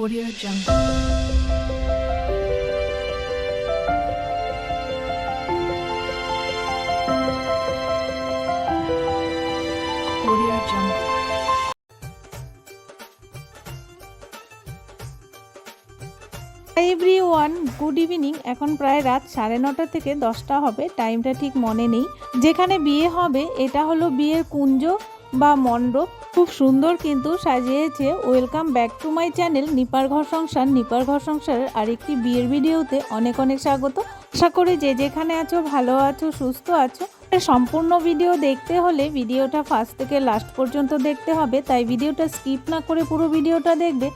Audio Jungle. Everyone good evening এখন প্রায় রাত সাড়ে নটা থেকে দশটা হবে। টাইমটা ঠিক মনে নেই। যেখানে বিয়ে হবে, এটা হলো বিয়ের কুঞ্জ বা মণ্ডপ। খুব সুন্দর কিন্তু সাজিয়েছে। Welcome back to my channel নিপার ঘর সংসার। নিপার ঘর সংসারের আরেকটি বিয়ের ভিডিওতে অনেক অনেক স্বাগত। আশা করি যে যেখানে আছো, ভালো আছো, সুস্থ আছো। সম্পূর্ণ ভিডিও দেখতে হলে ভিডিওটা ফার্স্ট থেকে লাস্ট পর্যন্ত দেখতে হবে। তাই ভিডিওটা স্কিপ না করে পুরো ভিডিওটা দেখবে।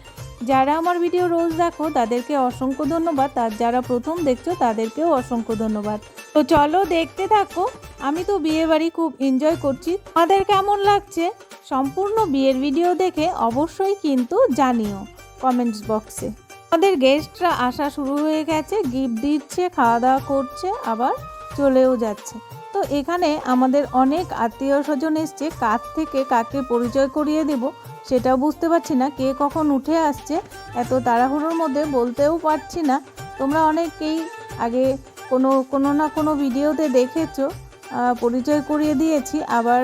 যারা আমার ভিডিও রোজ দেখো, তাদেরকে অসংখ্য ধন্যবাদ। আর যারা প্রথম দেখছ, তাদেরকেও অসংখ্য ধন্যবাদ। তো চলো দেখতে থাকো। আমি তো বিয়ে বাড়ি খুব এনজয় করছি। আমাদের কেমন লাগছে? সম্পূর্ণ বিয়ের ভিডিও দেখে অবশ্যই কিন্তু জানিও কমেন্টস বক্সে আমাদের গেস্টরা আসা শুরু হয়ে গেছে গিফট দিচ্ছে খাওয়া দাওয়া করছে, আবার চলেও যাচ্ছে। তো এখানে আমাদের অনেক আত্মীয় স্বজন এসছে, কার থেকে কাকে পরিচয় করিয়ে দেব সেটাও বুঝতে পারছি না, কে কখন উঠে আসছে, এত তাড়াহুড়োর মধ্যে বলতেও পারছি না। তোমরা অনেকেই আগে কোনো কোনো না কোনো ভিডিওতে দেখেছ পরিচয় করিয়ে দিয়েছি, আবার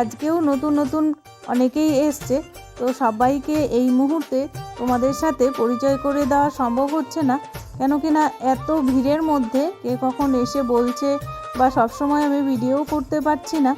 আজকেও নতুন নতুন অনেকেই এসছে। তো সবাইকে এই মুহূর্তে তোমাদের সাথে পরিচয় করে দেওয়া সম্ভব হচ্ছে না। কেন কি না এত ভিড়ের মধ্যে কে কখন এসে বলছে বা সবসময় আমি ভিডিও করতে পারছি না।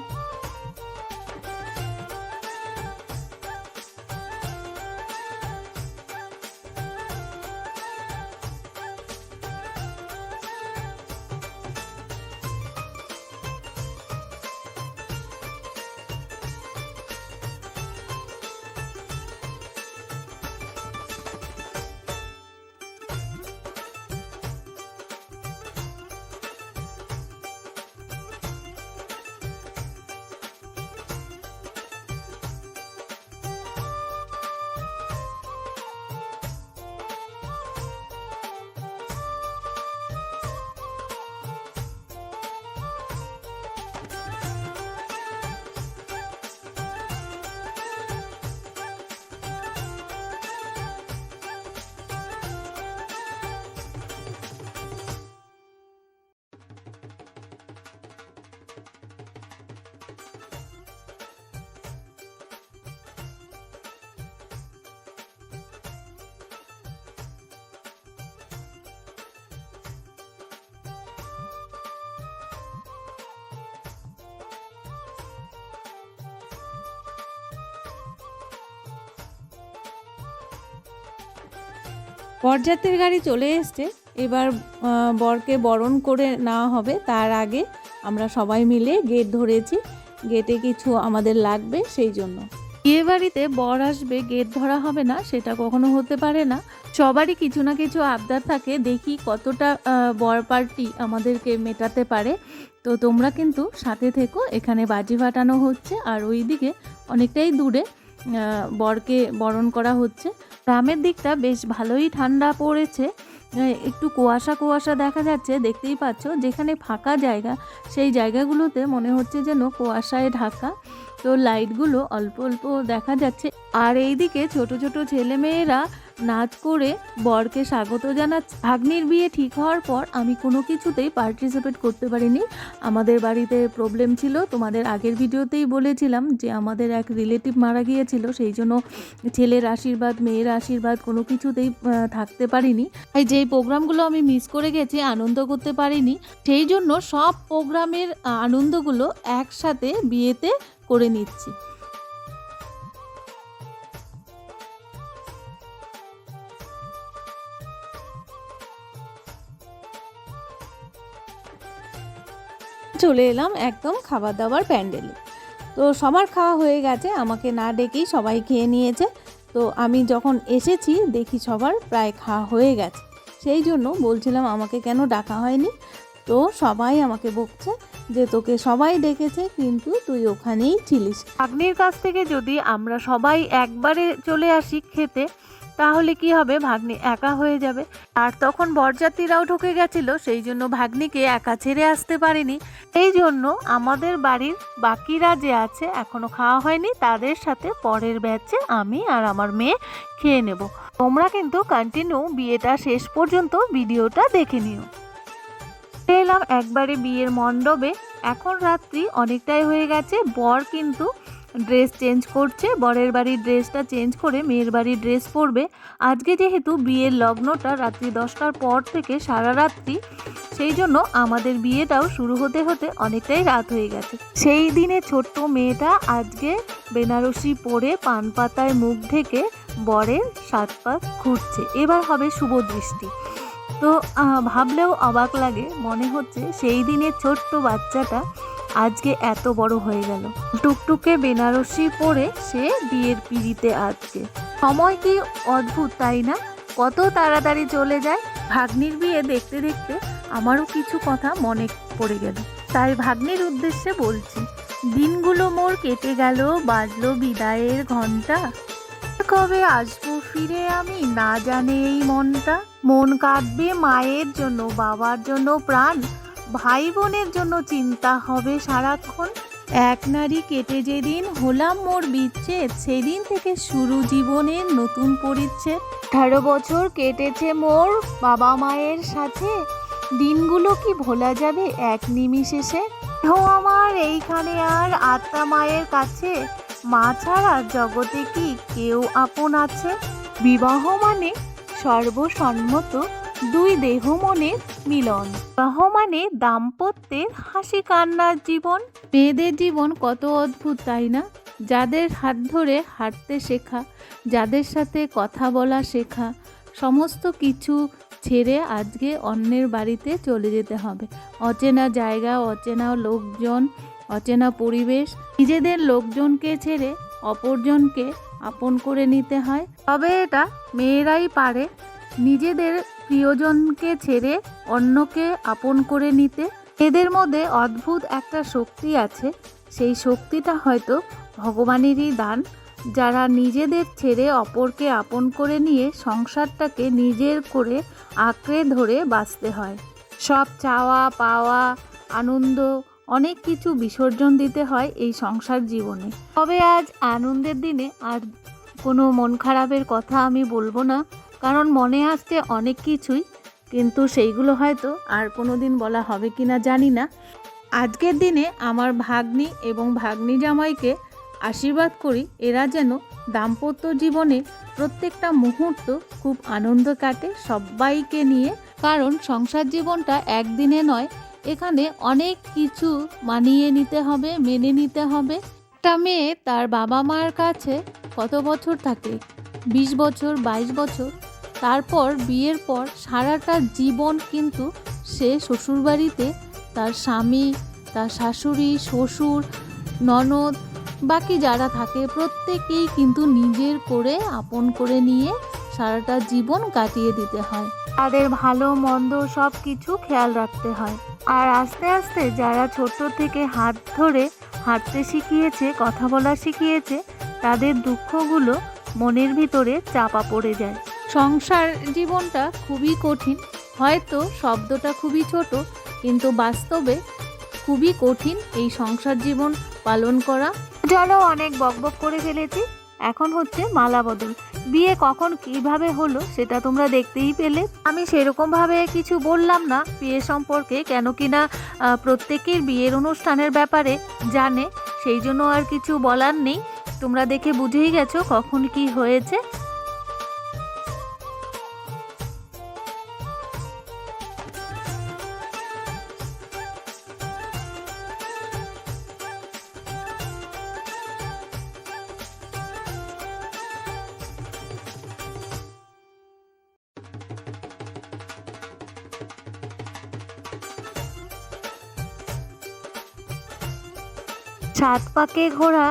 বরযাত্রীর গাড়ি চলে এসছে। এবার বরকে বরণ করে নেওয়া হবে। তার আগে আমরা সবাই মিলে গেট ধরেছি। গেটে কিছু আমাদের লাগবে সেই জন্য। বিয়ে বাড়িতে বর আসবে, গেট ধরা হবে না, সেটা কখনো হতে পারে না। সবারই কিছু না কিছু আবদার থাকে। দেখি কতটা বর পার্টি আমাদেরকে মেটাতে পারে। তো তোমরা কিন্তু সাথে থেকো। এখানে বাজি ফাটানো হচ্ছে। আর ওইদিকে অনেকটাই দূরে বরকে বরণ করা হচ্ছে। গ্রামের দিকটা বেশ ভালোই ঠান্ডা পড়েছে। একটু কুয়াশা কুয়াশা দেখা যাচ্ছে, দেখতেই পাচ্ছ। যেখানে ফাঁকা জায়গা, সেই জায়গাগুলোতে মনে হচ্ছে যেন কুয়াশায় ঢাকা। তো লাইটগুলো অল্প অল্প দেখা যাচ্ছে। আর এইদিকে ছোট ছোট ছেলে মেয়েরা নাচ করে বরকে স্বাগত জানাচ্ছে। ভাগ্নির বিয়ে ঠিক হওয়ার পর আমি কোনো কিছুতেই পার্টিসিপেট করতে পারিনি। আমাদের বাড়িতে প্রবলেম ছিল। তোমাদের আগের ভিডিওতেই বলেছিলাম যে আমাদের এক রিলেটিভ মারা গিয়েছিল। সেই জন্য ছেলের আশীর্বাদ, মেয়ের আশীর্বাদ কোনো কিছুতেই থাকতে পারিনি। এই যেই প্রোগ্রামগুলো আমি মিস করে গেছি, আনন্দ করতে পারিনি, সেই জন্য সব প্রোগ্রামের আনন্দগুলো একসাথে বিয়েতে করে নিচ্ছি। চলে এলাম একদম খাবার দাবার প্যান্ডেলে। তো সবার খাওয়া হয়ে গেছে, আমাকে না ডেকেই সবাই খেয়ে নিয়েছে। তো আমি যখন এসেছি, দেখি সবার প্রায় খাওয়া হয়ে গেছে। সেই জন্য বলছিলাম, আমাকে কেন ডাকা হয়নি? তো সবাই আমাকে বকছে যে, তোকে সবাই ডেকেছে, কিন্তু তুই ওখানেই ছিলিস। আগ্নির কাছ থেকে যদি আমরা সবাই একবারে চলে আসি খেতে তাহলে কি হবে? ভাগ্নি একা হয়ে যাবে। আর তখন বরযাত্রীরাও ঢুকে গেছিল, সেই জন্য ভাগ্নিকে একা ছেড়ে আসতে পারিনি। এই জন্য আমাদের বাড়ির বাকিরা যে আছে, এখনও খাওয়া হয়নি, তাদের সাথে পরের ব্যাচে আমি আর আমার মেয়ে খেয়ে নেব। তোমরা কিন্তু কন্টিনিউ বিয়েটা শেষ পর্যন্ত ভিডিওটা দেখে নিও। এলাম একবারে বিয়ের মণ্ডপে। এখন রাত্রি অনেকটাই হয়ে গেছে। বর কিন্তু ড্রেস চেঞ্জ করছে, বরের বাড়ির ড্রেসটা চেঞ্জ করে মেয়ের বাড়ির ড্রেস পরবে। আজকে যেহেতু বিয়ের লগ্নটা রাত্রি দশটার পর থেকে সারা রাত্রি, সেই জন্য আমাদের বিয়েটাও শুরু হতে হতে অনেকটাই রাত হয়ে গেছে। সেই দিনে ছোট্ট মেয়েটা আজকে বেনারসি পরে পান পাতায় মুখ ঢেকে বরের সাত পাক ঘুরছে এবার হবে শুভ দৃষ্টি। তো ভাবলেও অবাক লাগে, মনে হচ্ছে সেই দিনের ছোট্ট বাচ্চাটা আজকে এত বড় হয়ে গেল। টুকটুকে বেনারসি পরে সে বিয়ের পিড়িতে আজকে সময় কি অদ্ভুত, তাই না? কত তাড়াতাড়ি চলে যায়। ভাগ্নির বিয়ে দেখতে দেখতে আমারও কিছু কথা মনে পড়ে গেল। তাই ভাগ্নির উদ্দেশ্যে বলছি, দিনগুলো মোর কেটে গেল, বাজলো বিদায়ের ঘণ্টা কবে আসব ফিরে আমি না জানে এই মনটা। মন কাঁদবে মায়ের জন্য, বাবার জন্য প্রাণ। ভাই বোনের জন্য চিন্তা হবে সারাক্ষণ। এক নারী কেটে যেদিন হলাম মোর বিচ্ছেদ, সেদিন থেকে শুরু জীবনের নতুন পরিচ্ছেদ। আঠারো বছর কেটেছে মোর বাবা মায়ের সাথে। দিনগুলো কি ভোলা যাবে এক নিমিষেষে হো আমার, এইখানে আর আত্মা মায়ের কাছে। মা ছাড়া জগতে কি কেউ আপন আছে? বিবাহ মানে সর্বসম্মত দুই দেহ মনের মিলন। বিবাহ মানে দাম্পত্যের হাসি কান্নার জীবন। মেয়েদের জীবন কত অদ্ভুত, তাই না? যাদের হাত ধরে হাঁটতে শেখা, যাদের সাথে কথা বলা শেখা, সমস্ত কিছু ছেড়ে আজকে অন্যের বাড়িতে চলে যেতে হবে। অচেনা জায়গা, অচেনা লোকজন, অচেনা পরিবেশ, নিজেদের লোকজনকে ছেড়ে অপরজনকে আপন করে নিতে হয়। তবে এটা মেয়েরাই পারে, নিজেদের প্রিয়জনকে ছেড়ে অন্যকে আপন করে নিতে। এদের মধ্যে অদ্ভুত একটা শক্তি আছে। সেই শক্তিটা হয়তো ভগবানেরই দান। যারা নিজেদের ছেড়ে অপরকে আপন করে নিয়ে সংসারটাকে নিজের করে আঁকড়ে ধরে বাঁচতে হয়। সব চাওয়া, পাওয়া, আনন্দ, অনেক কিছু বিসর্জন দিতে হয় এই সংসার জীবনে। তবে আজ আনন্দের দিনে আর কোনো মন খারাপের কথা আমি বলব না। কারণ মনে আসছে অনেক কিছুই, কিন্তু সেইগুলো হয়তো আর কোনো দিন বলা হবে কি না জানি না। আজকের দিনে আমার ভাগ্নি এবং ভাগ্নি জামাইকে আশীর্বাদ করি, এরা যেন দাম্পত্য জীবনে প্রত্যেকটা মুহূর্ত খুব আনন্দ কাটে সবাইকে নিয়ে। কারণ সংসার জীবনটা একদিনে নয়, এখানে অনেক কিছু মানিয়ে নিতে হবে, মেনে নিতে হবে। একটা মেয়ে তার বাবা মার কাছে কত বছর থাকে? বিশ বছর, বাইশ বছর? তারপর বিয়ের পর সারাটা জীবন কিন্তু সে শ্বশুরবাড়িতে তার স্বামী, তার শাশুড়ি, শ্বশুর, ননদ, বাকি যারা থাকে প্রত্যেকেই কিন্তু নিজের করে আপন করে নিয়ে সারাটা জীবন কাটিয়ে দিতে হয়। তাদের ভালো, মন্দ সব কিছু খেয়াল রাখতে হয়। আর আস্তে আস্তে যারা ছোট থেকে হাত ধরে হাঁটতে শিখিয়েছে, কথা বলা শিখিয়েছে, তাদের দুঃখগুলো মনের ভিতরে চাপা পড়ে যায়। সংসার জীবনটা খুবই কঠিন। হয়তো শব্দটা খুবই ছোট, কিন্তু বাস্তবে খুবই কঠিন এই সংসার জীবন পালন করা। চলো অনেক বকবক করে ফেলেছি, এখন হচ্ছে মালা বদল। বিয়ে কখন কীভাবে হলো সেটা তোমরা দেখতেই পেলে। আমি সেরকমভাবে কিছু বললাম না, বিয়ে সম্পর্কে কেন কিনা প্রত্যেকের বিয়ের অনুষ্ঠানের ব্যাপারে জানে, সেই জন্য আর কিছু বলার নেই। তোমরা দেখে বুঝেই গেছো কখন কি হয়েছে। সাত পাকে ঘোরা,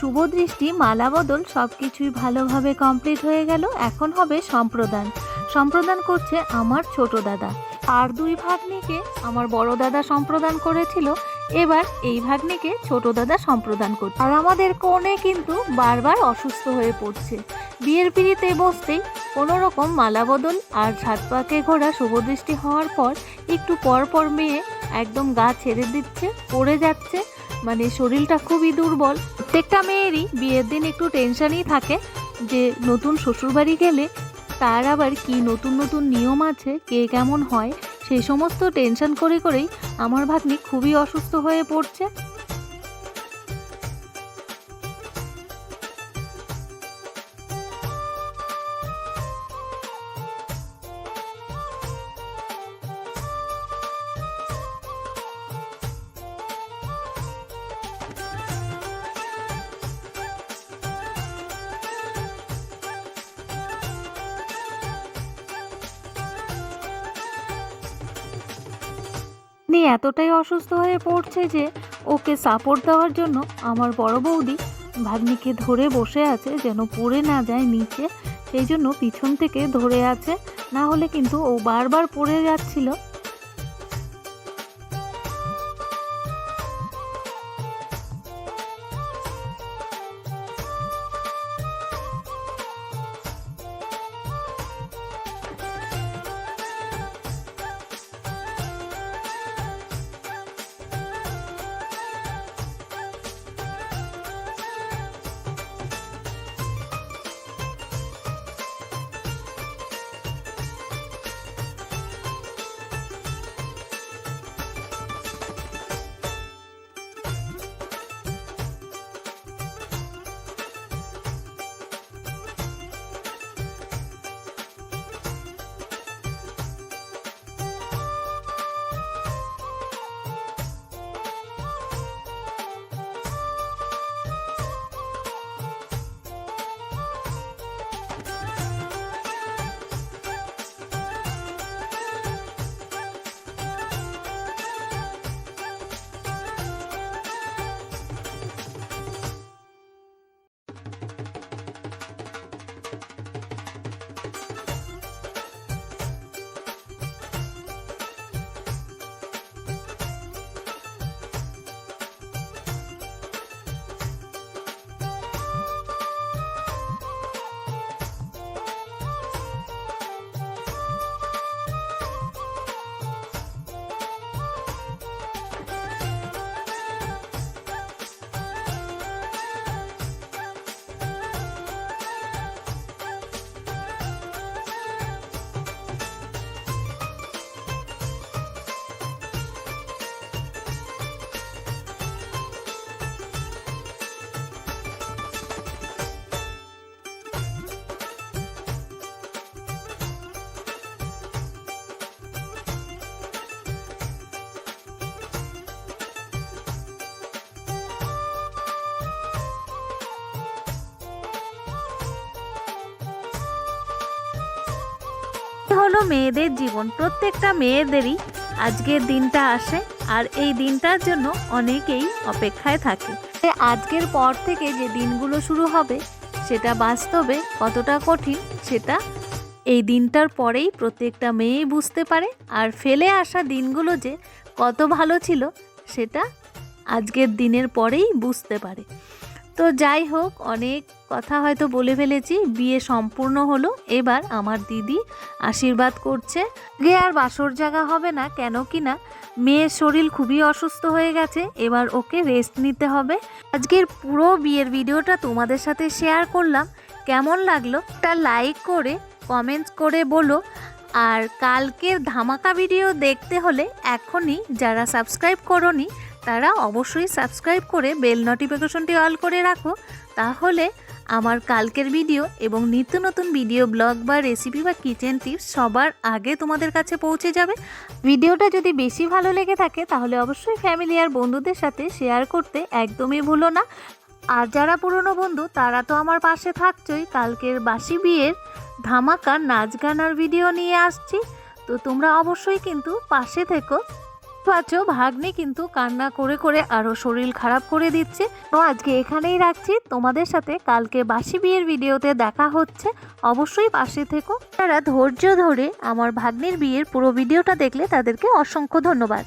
শুভ দৃষ্টি, মালা বদল সব কিছুই ভালোভাবে কমপ্লিট হয়ে গেল। এখন হবে সম্প্রদান। সম্প্রদান করছে আমার ছোট দাদা। আর দুই ভাগ্নিকে আমার বড় দাদা সম্প্রদান করেছিল। এবার এই ভাগ্নিকে ছোট দাদা সম্প্রদান করছে। আর আমাদের কোণে কিন্তু বারবার অসুস্থ হয়ে পড়ছে। বিয়ের পিড়িতে বসতেই কোনো রকম মালা বদল আর সাত পাকে ঘোরা শুভদৃষ্টি হওয়ার পর একটু পর পর মেয়ে একদম গা ছেড়ে দিচ্ছে, পড়ে যাচ্ছে। মানে শরীরটা খুবই দুর্বল। প্রত্যেকটা মেয়েরই বিয়ের দিন একটু টেনশনই থাকে যে নতুন শ্বশুরবাড়ি গেলে তার আবার কি নতুন নতুন নিয়ম আছে, কে কেমন হয়, সেই সমস্ত টেনশন করে করেই আমার ভাগ্নি খুবই অসুস্থ হয়ে পড়ছে। তিনি এতটাই অসুস্থ হয়ে পড়ছে যে ওকে সাপোর্ট দেওয়ার জন্য আমার বড় বৌদি ভাগ্নিকে ধরে বসে আছে যেন পড়ে না যায় নিচে। সেই জন্য পিছন থেকে ধরে আছে। না হলে কিন্তু ও বারবার পড়ে যাচ্ছিল। হলো মেয়েদের জীবন। প্রত্যেকটা মেয়েদেরই আজকের দিনটা আসে আর এই দিনটার জন্য অনেকেই অপেক্ষায় থাকে। আজকের পর থেকে যে দিনগুলো শুরু হবে, সেটা বাস্তবে কতটা কঠিন সেটা এই দিনটার পরেই প্রত্যেকটা মেয়েই বুঝতে পারে আর ফেলে আসা দিনগুলো যে কত ভালো ছিল, সেটা আজকের দিনের পরেই বুঝতে পারে। তো যাই হোক, অনেক কথা হয়তো বলে ফেলেছি, বিয়ে সম্পূর্ণ হলো, এবার আমার দিদি আশীর্বাদ করছে। গে আর বাসর জায়গা হবে না, কেন কি না? মেয়ের শরীর খুবই অসুস্থ হয়ে গেছে, এবার ওকে রেস্ট নিতে হবে। আজকের পুরো বিয়ের ভিডিওটা তোমাদের সাথে শেয়ার করলাম। কেমন লাগল? তা লাইক করে কমেন্টস করে বলো। আর কালকের ধামাকা ভিডিও দেখতে হলে এখনই যারা সাবস্ক্রাইব করনি, তারা অবশ্যই সাবস্ক্রাইব করে বেল নোটিফিকেশনটি অল করে রাখো। তাহলে আমার কালকের ভিডিও এবং নিত্য নতুন ভিডিও, ব্লগ বা রেসিপি বা কিচেন টিপস সবার আগে তোমাদের কাছে পৌঁছে যাবে। ভিডিওটা যদি বেশি ভালো লেগে থাকে, তাহলে অবশ্যই ফ্যামিলি আর বন্ধুদের সাথে শেয়ার করতে একদমই ভুলো না। আর যারা পুরনো বন্ধু, তারা তো আমার পাশে থাকছই। কালকের বাসি বিয়ের ধামাকা নাচ গানার ভিডিও নিয়ে আসছি। তো তোমরা অবশ্যই কিন্তু পাশে থেকো। পাচ্ছ ভাগ্নি কিন্তু কান্না করে করে আরও শরীর খারাপ করে দিচ্ছে। তো আজকে এখানেই রাখছি। তোমাদের সাথে কালকে বাসি বিয়ের ভিডিওতে দেখা হচ্ছে। অবশ্যই পাশে থেকো। তারা ধৈর্য ধরে আমার ভাগ্নির বিয়ের পুরো ভিডিওটা দেখলে তাদেরকে অসংখ্য ধন্যবাদ।